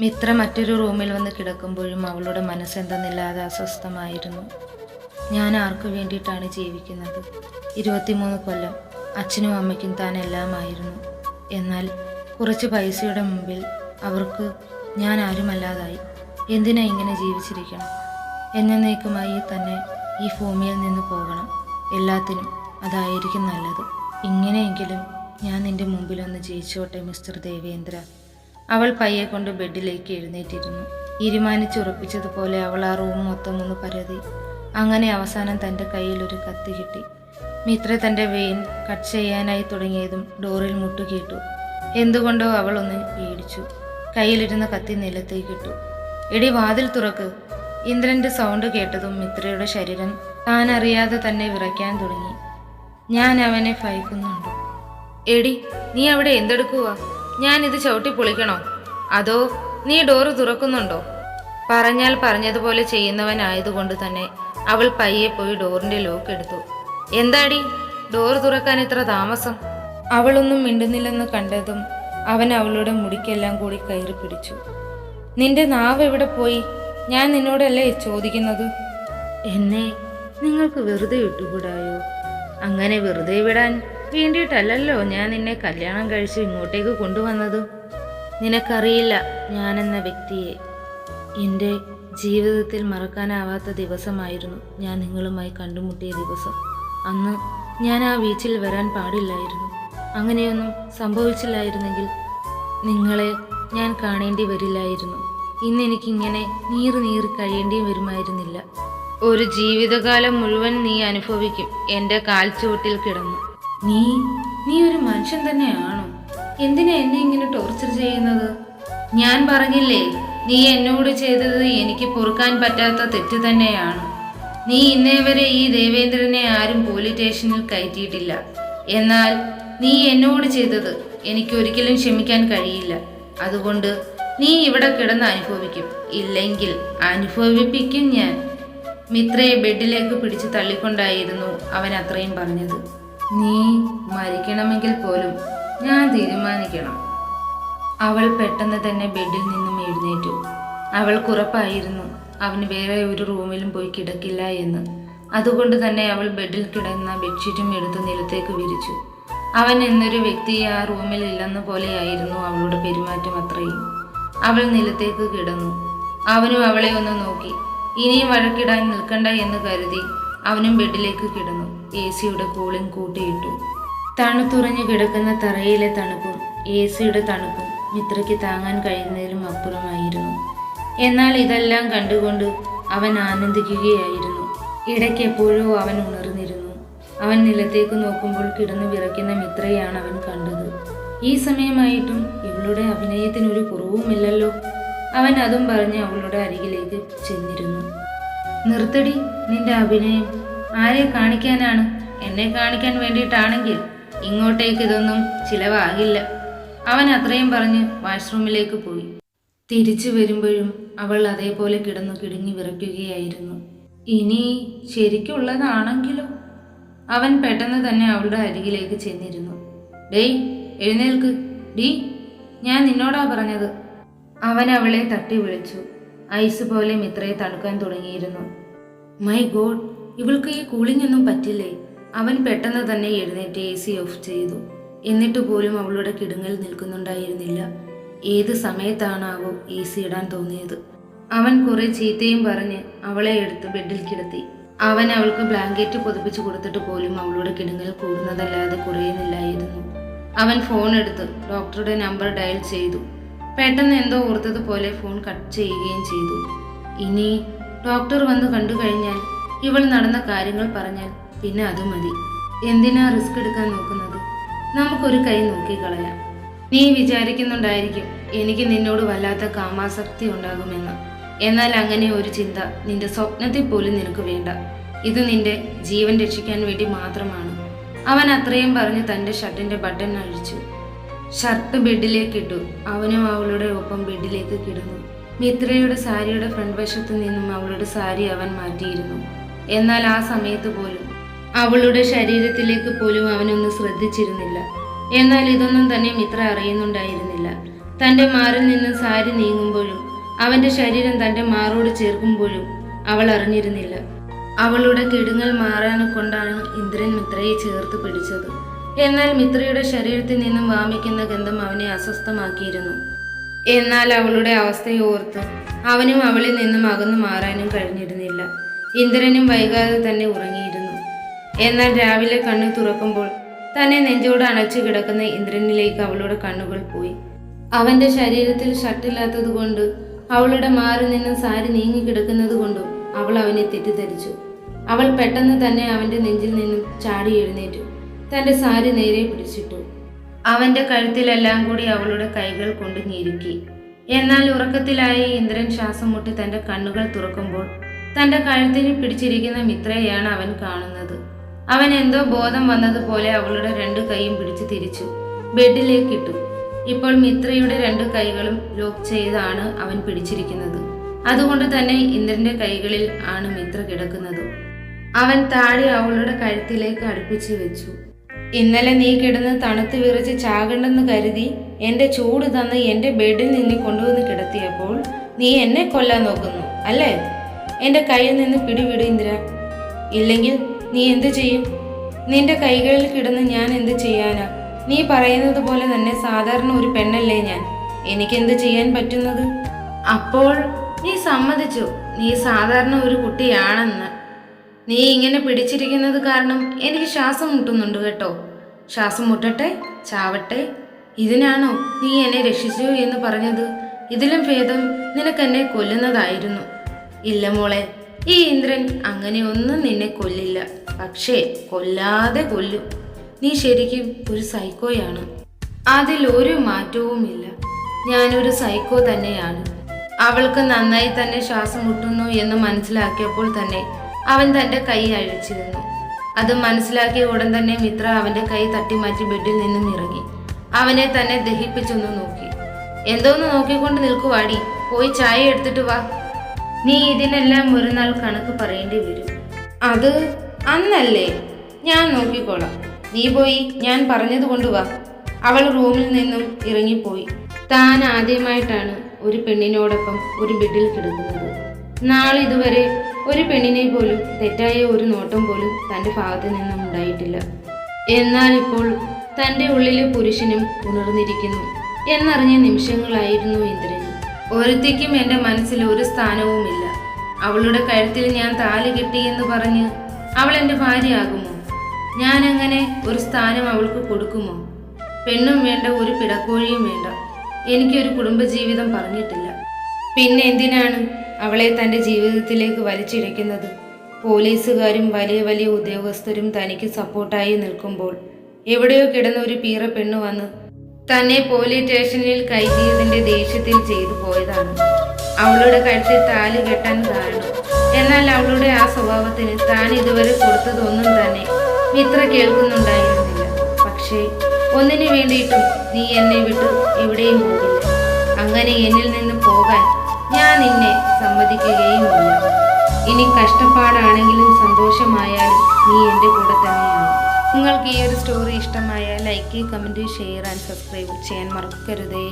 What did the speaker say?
മിത്ര മറ്റൊരു റൂമിൽ വന്ന് കിടക്കുമ്പോഴും അവളുടെ മനസ്സെന്തെന്നില്ലാതെ അസ്വസ്ഥമായിരുന്നു. ഞാൻ ആർക്കു വേണ്ടിയിട്ടാണ് ജീവിക്കുന്നത്? ഇരുപത്തിമൂന്ന് കൊല്ലം അച്ഛനും അമ്മയ്ക്കും താൻ എല്ലാമായിരുന്നു. എന്നാൽ കുറച്ച് പൈസയുടെ മുമ്പിൽ അവർക്ക് ഞാൻ ആരുമല്ലാതായി. എന്തിനാ ഇങ്ങനെ ജീവിച്ചിരിക്കണം? എന്നേക്കുമായി തന്നെ ഈ ഭൂമിയിൽ നിന്ന് പോകണം. എല്ലാത്തിനും അതായിരിക്കും നല്ലത്. ഇങ്ങനെയെങ്കിലും ഞാൻ നിന്റെ മുമ്പിലൊന്ന് ജയിച്ചോട്ടെ മിസ്റ്റർ ദേവേന്ദ്ര. അവൾ പയ്യെ കൊണ്ട് ബെഡിലേക്ക് എഴുന്നേറ്റിരുന്നു. തീരുമാനിച്ചുറപ്പിച്ചതുപോലെ അവൾ ആ റൂം മൊത്തം ഒന്ന് പരതി. അങ്ങനെ അവസാനം തന്റെ കയ്യിൽ ഒരു കത്ത് കിട്ടി. മിത്ര തന്റെ വെയിൻ കട്ട് ചെയ്യാനായി തുടങ്ങിയതും ഡോറിൽ മുട്ടുകേട്ടു എന്തുകൊണ്ടോ അവൾ ഒന്ന് പേടിച്ചു. കയ്യിലിരുന്ന കത്തി നിലത്തേക്ക് നിലത്തേക്കിട്ടു എടി വാതിൽ തുറക്ക് ഇന്ദ്രന്റെ സൗണ്ട് കേട്ടതും മിത്രയുടെ ശരീരം താൻ അറിയാതെ തന്നെ വിറയ്ക്കാൻ തുടങ്ങി. ഞാൻ അവനെ ഭയക്കുന്നുണ്ട്. എടി നീ അവിടെ എന്തെടുക്കുക ഞാൻ ഇത് ചവിട്ടി പൊളിക്കണോ? അതോ നീ ഡോറ് തുറക്കുന്നുണ്ടോ? പറഞ്ഞാൽ പറഞ്ഞതുപോലെ ചെയ്യുന്നവനായതുകൊണ്ട് തന്നെ അവൾ പയ്യെ പോയി ഡോറിന്റെ ലോക്ക് എടുത്തു. എന്താടി? ഡോറ് തുറക്കാൻ ഇത്ര താമസം? അവളൊന്നും മിണ്ടുന്നില്ലെന്ന് കണ്ടതും അവൻ അവളുടെ മുടിക്കെല്ലാം കൂടി കയറി പിടിച്ചു. നിന്റെ നാവ് എവിടെ പോയി? ഞാൻ നിന്നോടല്ലേ ചോദിക്കുന്നത്? എന്നെ നിങ്ങൾക്ക് വെറുതെ വിട്ടുകൂടായോ അങ്ങനെ വെറുതെ വിടാൻ വേണ്ടിയിട്ടല്ലല്ലോ ഞാൻ നിന്നെ കല്യാണം കഴിച്ച് ഇങ്ങോട്ടേക്ക് കൊണ്ടുവന്നത്. നിനക്കറിയില്ല ഞാനെന്ന വ്യക്തിയെ. എന്റെ ജീവിതത്തിൽ മറക്കാനാവാത്ത ദിവസമായിരുന്നു ഞാൻ നിങ്ങളുമായി കണ്ടുമുട്ടിയ ദിവസം. അന്ന് ഞാൻ ആ ബീച്ചിൽ വരാൻ പാടില്ലായിരുന്നു. അങ്ങനെയൊന്നും സംഭവിച്ചില്ലായിരുന്നെങ്കിൽ നിങ്ങളെ ഞാൻ കാണേണ്ടി വരില്ലായിരുന്നു. ഇന്ന് എനിക്കിങ്ങനെ നീറി നീറി കഴിയേണ്ടിയും വരുമായിരുന്നില്ല. ഒരു ജീവിതകാലം മുഴുവൻ നീ അനുഭവിക്കും. എന്റെ കാൽച്ചുവട്ടിൽ കിടന്നു. നീ നീ ഒരു മനുഷ്യൻ തന്നെയാണോ? എന്തിനാ എന്നെ ഇങ്ങനെ ടോർച്ചർ ചെയ്യുന്നത്? ഞാൻ പറഞ്ഞില്ലേ നീ എന്നോട് ചെയ്തത് എനിക്ക് പൊറുക്കാൻ പറ്റാത്ത തെറ്റ് തന്നെയാണ്. നീ ഇന്നേ വരെ ഈ ദേവേന്ദ്രനെ ആരും പോലീസ് സ്റ്റേഷനിൽ കയറ്റിയിട്ടില്ല. എന്നാൽ നീ എന്നോട് ചെയ്തത് എനിക്ക് ഒരിക്കലും ക്ഷമിക്കാൻ കഴിയില്ല. അതുകൊണ്ട് നീ ഇവിടെ കിടന്ന് അനുഭവിക്കും. ഇല്ലെങ്കിൽ അനുഭവിപ്പിക്കും ഞാൻ. മിത്രയെ ബെഡിലേക്ക് പിടിച്ച് തള്ളിക്കൊണ്ടായിരുന്നു അവൻ അത്രയും പറഞ്ഞത്. നീ മരിക്കണമെങ്കിൽ പോലും ഞാൻ തീരുമാനിക്കണം. അവൾ പെട്ടെന്ന് തന്നെ ബെഡിൽ നിന്നും എഴുന്നേറ്റു. അവൾക്കുറപ്പായിരുന്നു അവന് വേറെ ഒരു റൂമിലും പോയി കിടക്കില്ല എന്ന്. അതുകൊണ്ട് തന്നെ അവൾ ബെഡിൽ കിടന്ന ബെഡ്ഷീറ്റും എടുത്ത് നിലത്തേക്ക് വിരിച്ചു. അവൻ എന്നൊരു വ്യക്തി ആ റൂമിൽ ഇല്ലെന്ന പോലെയായിരുന്നു അവളുടെ പെരുമാറ്റം അത്രയും. അവൾ നിലത്തേക്ക് കിടന്നു. അവനും അവളെ ഒന്ന് നോക്കി. ഇനിയും വഴക്കിടാൻ നിൽക്കണ്ട എന്ന് കരുതി അവനും ബെഡിലേക്ക് കിടന്നു. എ സിയുടെ കൂളിംഗ് കൂട്ടിയിട്ടു. തണുത്തുറഞ്ഞു കിടക്കുന്ന തറയിലെ തണുപ്പും എ സിയുടെ തണുപ്പും മിത്രയ്ക്ക് താങ്ങാൻ കഴിയുന്നതിലും അപ്പുറമായിരുന്നു. എന്നാൽ ഇതെല്ലാം കണ്ടുകൊണ്ട് അവൻ ആനന്ദിക്കുകയായിരുന്നു. ഇടയ്ക്ക് എപ്പോഴോ അവൻ ഉണർന്നിരുന്നു. അവൻ നിലത്തേക്ക് നോക്കുമ്പോൾ കിടന്നു വിറയ്ക്കുന്ന മിത്രയാണ് അവൻ കണ്ടത്. ഈ സമയമായിട്ടും ഇവളുടെ അഭിനയത്തിനൊരു കുറവുമില്ലല്ലോ. അവൻ അതും പറഞ്ഞ് അവളുടെ അരികിലേക്ക് ചെന്നിരുന്നു. നിർത്തടി നിന്റെ അഭിനയം. ആരെ കാണിക്കാനാണ്? എന്നെ കാണിക്കാൻ വേണ്ടിയിട്ടാണെങ്കിൽ ഇങ്ങോട്ടേക്ക് ഇതൊന്നും ചിലവാകില്ല. അവൻ അത്രയും പറഞ്ഞ് വാഷ്റൂമിലേക്ക് പോയി. തിരിച്ചു വരുമ്പോഴും അവൾ അതേപോലെ കിടന്നു കിടുങ്ങി വിറയ്ക്കുകയായിരുന്നു. ഇനി ശരിക്കുള്ളതാണെങ്കിലോ? അവൻ പെട്ടെന്ന് തന്നെ അവളുടെ അരികിലേക്ക് ചെന്നിരുന്നു. ഡേയ് എഴുന്നേൽക്ക്. ഡീ ഞാൻ നിന്നോടാ പറഞ്ഞത്. അവൻ അവളെ തട്ടി വിളിച്ചു. ഐസ് പോലെ മിത്രയെ തണുക്കാൻ തുടങ്ങിയിരുന്നു. മൈ ഗോഡ് ഇവൾക്ക് ഈ കൂളിംഗ് ഒന്നും പറ്റില്ലേ? അവൻ പെട്ടെന്ന് തന്നെ എഴുന്നേറ്റ് എ സി ഓഫ് ചെയ്തു. എന്നിട്ട് പോലും അവളുടെ കിടുങ്ങൽ നിൽക്കുന്നുണ്ടായിരുന്നില്ല. ഏത് സമയത്താണാവോ എ സി ഇടാൻ തോന്നിയത്. അവൻ കുറെ ചീത്തയും പറഞ്ഞ് അവളെ എടുത്ത് ബെഡിൽ കിടത്തി. അവൻ അവൾക്ക് ബ്ലാങ്കറ്റ് പൊതിപ്പിച്ചു കൊടുത്തിട്ട് പോലും അവളുടെ കിടുങ്ങൽ കൂടുന്നതല്ലാതെ കുറയുന്നില്ലായിരുന്നു. അവൻ ഫോൺ എടുത്ത് ഡോക്ടറുടെ നമ്പർ ഡയൽ ചെയ്തു. പെട്ടെന്ന് എന്തോ ഓർത്തതുപോലെ ഫോൺ കട്ട് ചെയ്യുകയും ചെയ്തു. ഇനി ഡോക്ടർ വന്ന് കണ്ടു കഴിഞ്ഞാൽ ഇവൾ നടന്ന കാര്യങ്ങൾ പറഞ്ഞാൽ പിന്നെ അത് മതി. എന്തിനാ റിസ്ക് എടുക്കാൻ നോക്കുന്നത്? നമുക്കൊരു കൈ നോക്കിക്കളയാം നീ വിചാരിക്കുന്നുണ്ടായിരിക്കും എനിക്ക് നിന്നോട് വല്ലാത്ത കാമാസക്തി ഉണ്ടാകുമെന്ന്. എന്നാൽ അങ്ങനെ ഒരു ചിന്ത നിന്റെ സ്വപ്നത്തിൽ പോലും നിനക്ക് വേണ്ട. ഇത് നിന്റെ ജീവൻ രക്ഷിക്കാൻ വേണ്ടി മാത്രമാണ്. അവൻ അത്രയും പറഞ്ഞ് തന്റെ ഷർട്ടിന്റെ ബട്ടൺ അഴിച്ചു. ഷർട്ട് ബെഡിലേക്ക് ഇട്ടു. അവനും അവളുടെ ഒപ്പം ബെഡിലേക്ക് കിടന്നു. മിത്രയുടെ സാരിയുടെ ഫ്രണ്ട് വശത്തു നിന്നും അവളുടെ സാരി അവൻ മാറ്റിയിരുന്നു. എന്നാൽ ആ സമയത്ത് പോലും അവളുടെ ശരീരത്തിലേക്ക് പോലും അവനൊന്ന് ശ്രദ്ധിച്ചിരുന്നില്ല. എന്നാൽ ഇതൊന്നും തന്നെ മിത്ര അറിയുന്നുണ്ടായിരുന്നില്ല. തന്റെ മാറിൽ നിന്ന് സാരി നീങ്ങുമ്പോഴും അവന്റെ ശരീരം തന്റെ മാറോട് ചേർക്കുമ്പോഴും അവൾ അറിഞ്ഞിരുന്നില്ല. അവളുടെ കിടുങ്ങൽ മാറാനെ കൊണ്ടാണ് ഇന്ദ്രൻ മിത്രയെ ചേർത്ത് പിടിച്ചത്. എന്നാൽ മിത്രയുടെ ശരീരത്തിൽ നിന്നും വാമിക്കുന്ന ഗന്ധം അവനെ അസ്വസ്ഥമാക്കിയിരുന്നു. എന്നാൽ അവളുടെ അവസ്ഥയെ ഓർത്ത് അവനും അവളിൽ നിന്നും അകന്നു മാറാനും കഴിഞ്ഞിരുന്നില്ല. ഇന്ദ്രനും വൈകാതെ തന്നെ ഉറങ്ങിയിരുന്നു. എന്നാൽ രാവിലെ കണ്ണു തുറക്കുമ്പോൾ തന്നെ നെഞ്ചോട് അണച്ചു കിടക്കുന്ന ഇന്ദ്രനിലേക്ക് അവളുടെ കണ്ണുകൾ പോയി. അവന്റെ ശരീരത്തിൽ ഷർട്ടില്ലാത്തത് കൊണ്ട് അവളുടെ മാറി നിന്നും സാരി നീങ്ങി കിടക്കുന്നത് കൊണ്ടും അവൾ അവനെ തെറ്റിദ്ധരിച്ചു. അവൾ പെട്ടെന്ന് തന്നെ അവന്റെ നെഞ്ചിൽ നിന്നും ചാടി എഴുന്നേറ്റു. തന്റെ സാരി നേരെ പിടിച്ചിട്ടു. അവന്റെ കഴുത്തിലെല്ലാം കൂടി അവളുടെ കൈകൾ കൊണ്ട് ഞെരുക്കി. എന്നാൽ ഉറക്കത്തിലായി ഇന്ദ്രൻ ശ്വാസം മുട്ടി തന്റെ കണ്ണുകൾ തുറക്കുമ്പോൾ തന്റെ കഴുത്തിന് പിടിച്ചിരിക്കുന്ന മിത്രയെയാണ് അവൻ കാണുന്നത്. അവൻ എന്തോ ബോധം വന്നതുപോലെ അവളുടെ രണ്ട് കൈയും പിടിച്ചു തിരിച്ചു. ബെഡിലേക്ക് ഇട്ടു. ഇപ്പോൾ മിത്രയുടെ രണ്ട് കൈകളും ലോക്ക് ചെയ്താണ് അവൻ പിടിച്ചിരിക്കുന്നത്. അതുകൊണ്ട് തന്നെ ഇന്ദ്രന്റെ കൈകളിൽ ആണ് മിത്ര കിടക്കുന്നത്. അവൻ താഴെ അവളുടെ കഴുത്തിലേക്ക് അടുപ്പിച്ചു വെച്ചു. ഇന്നലെ നീ കിടന്ന് തണുത്ത് വിറച്ച് ചാകണ്ടെന്ന് കരുതി എന്റെ ചൂട് തന്ന് എന്റെ ബെഡിൽ നിന്ന് കൊണ്ടുവന്ന് കിടത്തിയപ്പോൾ നീ എന്നെ കൊല്ലാൻ നോക്കുന്നു അല്ലേ? എന്റെ കയ്യിൽ നിന്ന് പിടിവിടു ഇന്ദ്ര. ഇല്ലെങ്കിൽ നീ എന്തു ചെയ്യും? നിന്റെ കൈകളിൽ കിടന്ന് ഞാൻ എന്ത് ചെയ്യാനാ? നീ പറയുന്നത് പോലെ തന്നെ സാധാരണ ഒരു പെണ്ണല്ലേ ഞാൻ. എനിക്കെന്ത് ചെയ്യാൻ പറ്റുന്നത്? അപ്പോൾ നീ സമ്മതിച്ചു. നീ സാധാരണ ഒരു കുട്ടിയാണെന്ന്. നീ ഇങ്ങനെ പിടിച്ചിരിക്കുന്നത് കാരണം എനിക്ക് ശ്വാസം മുട്ടുന്നുണ്ട് കേട്ടോ. ശ്വാസം മുട്ടട്ടെ ചാവട്ടെ. ഇതിനാണോ നീ എന്നെ രക്ഷിച്ചു എന്ന് പറഞ്ഞത്? ഇതിലും ഭേദം നിനക്കെന്നെ കൊല്ലുന്നതായിരുന്നു. ഇല്ല മോളെ ഈ ഇന്ദ്രൻ അങ്ങനെയൊന്നും നിന്നെ കൊല്ലില്ല. പക്ഷേ കൊല്ലാതെ കൊല്ലും. നീ ശരിക്കും ഒരു സൈക്കോയാണ്. അതിൽ ഒരു മാറ്റവുമില്ല. ഞാനൊരു സൈക്കോ തന്നെയാണ്. അവൾക്ക് നന്നായി തന്നെ ശ്വാസം മുട്ടുന്നു എന്ന് മനസ്സിലാക്കിയപ്പോൾ തന്നെ അവൻ തന്റെ കൈ അഴിച്ചിരുന്നു. അത് മനസ്സിലാക്കിയ ഉടൻ തന്നെ മിത്ര അവന്റെ കൈ തട്ടിമാറ്റി ബെഡിൽ നിന്നും ഇറങ്ങി അവനെ തന്നെ ദഹിപ്പിച്ചൊന്ന് നോക്കി. എന്തോന്ന് നോക്കിക്കൊണ്ട് നിൽക്കുവാടി പോയി ചായ എടുത്തിട്ട് വാ. നീ ഇതിനെല്ലാം ഒരു നാൾ കണക്ക് പറയേണ്ടി വരും. അത് അന്നല്ലേ? ഞാൻ നോക്കിക്കോളാം. നീ പോയി ഞാൻ പറഞ്ഞത് കൊണ്ടുവാ അവൾ റൂമിൽ നിന്നും ഇറങ്ങിപ്പോയി. താൻ ആദ്യമായിട്ടാണ് ഒരു പെണ്ണിനോടൊപ്പം ഒരു ബെഡിൽ കിടക്കുന്നത്. നാളിതുവരെ ഒരു പെണ്ണിനെ പോലും തെറ്റായ ഒരു നോട്ടം പോലും തന്റെ ഭാഗത്ത് നിന്നും ഉണ്ടായിട്ടില്ല. എന്നാൽ ഇപ്പോൾ തന്റെ ഉള്ളിലെ പുരുഷനും ഉണർന്നിരിക്കുന്നു എന്നറിഞ്ഞ നിമിഷങ്ങളായിരുന്നു ഇന്ദ്രന് ഒരുത്തിക്കും എന്റെ മനസ്സിൽ ഒരു സ്ഥാനവുമില്ല. അവളുടെ കഴുത്തിൽ ഞാൻ താലി കെട്ടി എന്ന് പറഞ്ഞ് അവൾ എന്റെ ഭാര്യയാകുമോ? ഞാൻ അങ്ങനെ ഒരു സ്ഥാനം അവൾക്ക് കൊടുക്കുമോ? പെണ്ണും വേണ്ട ഒരു പിടക്കോഴിയും വേണ്ട. എനിക്കൊരു കുടുംബജീവിതം പറഞ്ഞിട്ടില്ല. പിന്നെ എന്തിനാണ് അവളെ തന്റെ ജീവിതത്തിലേക്ക് വലിച്ചിഴയ്ക്കുന്നത്. പോലീസുകാരും വലിയ വലിയ ഉദ്യോഗസ്ഥരും തനിക്ക് സപ്പോർട്ടായി നിൽക്കുമ്പോൾ എവിടെയോ കിടന്ന ഒരു പീറ പെണ്ണ് വന്ന് തന്നെ പോലീസ് സ്റ്റേഷനിൽ കയറ്റിയതിന്റെ ദേഷ്യത്തിൽ ചെയ്തു പോയതാണ്. അവളുടെ കഴുത്തിൽ താലി കെട്ടാൻ കാരണം. എന്നാൽ അവളുടെ ആ സ്വഭാവത്തിന് താൻ ഇതുവരെ കൊടുത്തതൊന്നും തന്നെ മിത്ര കേൾക്കുന്നുണ്ടായിരുന്നില്ല. പക്ഷേ ഒന്നിനു വേണ്ടിയിട്ടും നീ എന്നെ വിട്ടു എവിടെയും പോകില്ല. അങ്ങനെ എന്നിൽ നിന്ന് പോകാൻ ഞാൻ നിന്നെ സമ്മതിക്കുകയുമില്ല ഇനി കഷ്ടപ്പാടാണെങ്കിലും സന്തോഷമായാലും നീ എന്റെ കൂടെ തന്നെയാണ്. നിങ്ങൾക്ക് ഈ ഒരു സ്റ്റോറി ഇഷ്ടമായ like comment share and subscribe ചെയ്യാൻ മറക്കരുതേ.